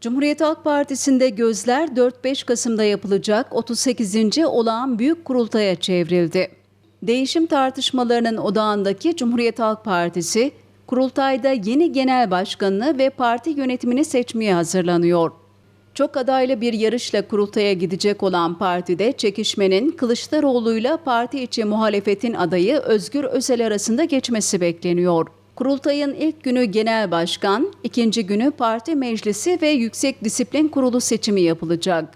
Cumhuriyet Halk Partisi'nde gözler 4-5 Kasım'da yapılacak 38. olağan büyük kurultaya çevrildi. Değişim tartışmalarının odağındaki Cumhuriyet Halk Partisi, kurultayda yeni genel başkanını ve parti yönetimini seçmeye hazırlanıyor. Çok adaylı bir yarışla kurultaya gidecek olan partide çekişmenin Kılıçdaroğlu'yla parti içi muhalefetin adayı Özgür Özel arasında geçmesi bekleniyor. Kurultayın ilk günü genel başkan, ikinci günü parti meclisi ve yüksek disiplin kurulu seçimi yapılacak.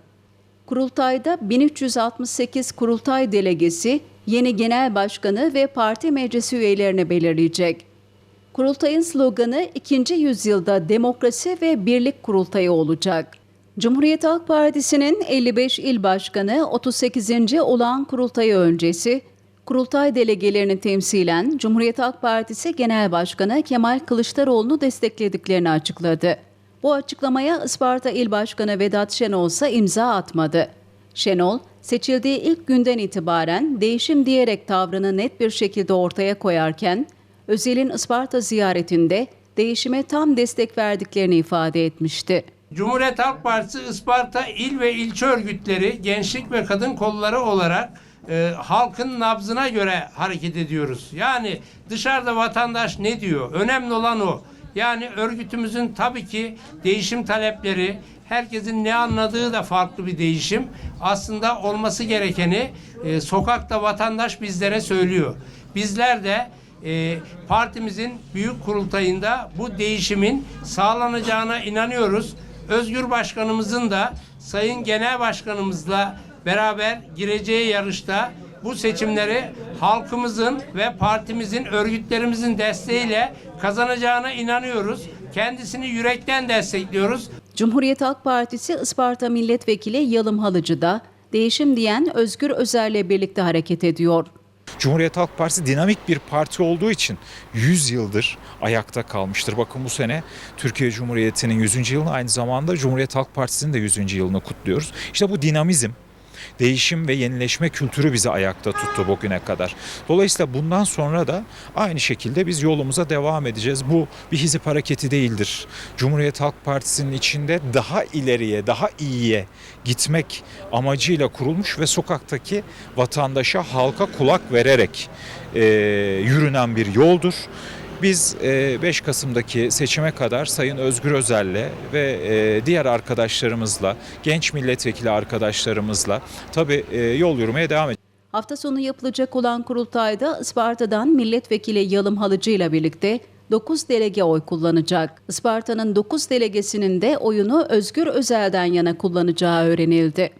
Kurultayda 1368 kurultay delegesi yeni genel başkanı ve parti meclisi üyelerini belirleyecek. Kurultayın sloganı ikinci yüzyılda demokrasi ve birlik kurultayı olacak. Cumhuriyet Halk Partisi'nin 55 il başkanı 38. olağan kurultayı öncesi kurultay delegelerini temsilen Cumhuriyet Halk Partisi Genel Başkanı Kemal Kılıçdaroğlu'nu desteklediklerini açıkladı. Bu açıklamaya Isparta İl Başkanı Vedat Şenol ise imza atmadı. Şenol, seçildiği ilk günden itibaren değişim diyerek tavrını net bir şekilde ortaya koyarken, Özel'in Isparta ziyaretinde değişime tam destek verdiklerini ifade etmişti. Cumhuriyet Halk Partisi Isparta il ve ilçe örgütleri, gençlik ve kadın kolları olarak e, halkın nabzına göre hareket ediyoruz. Yani dışarıda vatandaş ne diyor? Önemli olan o. Yani örgütümüzün tabii ki değişim talepleri, herkesin ne anladığı da farklı bir değişim. Aslında olması gerekeni e, sokakta vatandaş bizlere söylüyor. Bizler de e, partimizin büyük kurultayında bu değişimin sağlanacağına inanıyoruz. Özgür Başkanımızın da Sayın Genel Başkanımızla beraber gireceği yarışta bu seçimleri halkımızın ve partimizin, örgütlerimizin desteğiyle kazanacağına inanıyoruz. Kendisini yürekten destekliyoruz. Cumhuriyet Halk Partisi Isparta Milletvekili Yalım Halıcı da değişim diyen Özgür Özel'le birlikte hareket ediyor. Cumhuriyet Halk Partisi dinamik bir parti olduğu için 100 yıldır ayakta kalmıştır. Bakın bu sene Türkiye Cumhuriyeti'nin 100. yılını aynı zamanda Cumhuriyet Halk Partisi'nin de 100. yılını kutluyoruz. İşte bu dinamizm, değişim ve yenileşme kültürü bizi ayakta tuttu bugüne kadar. Dolayısıyla bundan sonra da aynı şekilde biz yolumuza devam edeceğiz. Bu bir hizip hareketi değildir. Cumhuriyet Halk Partisi'nin içinde daha ileriye, daha iyiye gitmek amacıyla kurulmuş ve sokaktaki vatandaşa, halka kulak vererek e, yürünen bir yoldur. Biz e, 5 Kasım'daki seçime kadar Sayın Özgür Özel'le ve e, diğer arkadaşlarımızla, genç milletvekili arkadaşlarımızla tabii e, yol yürümeye devam edeceğiz. Hafta sonu yapılacak olan kurultayda Isparta'dan milletvekili Yalım Halıcı ile birlikte 9 delege oy kullanacak. Isparta'nın 9 delegesinin de oyunu Özgür Özel'den yana kullanacağı öğrenildi.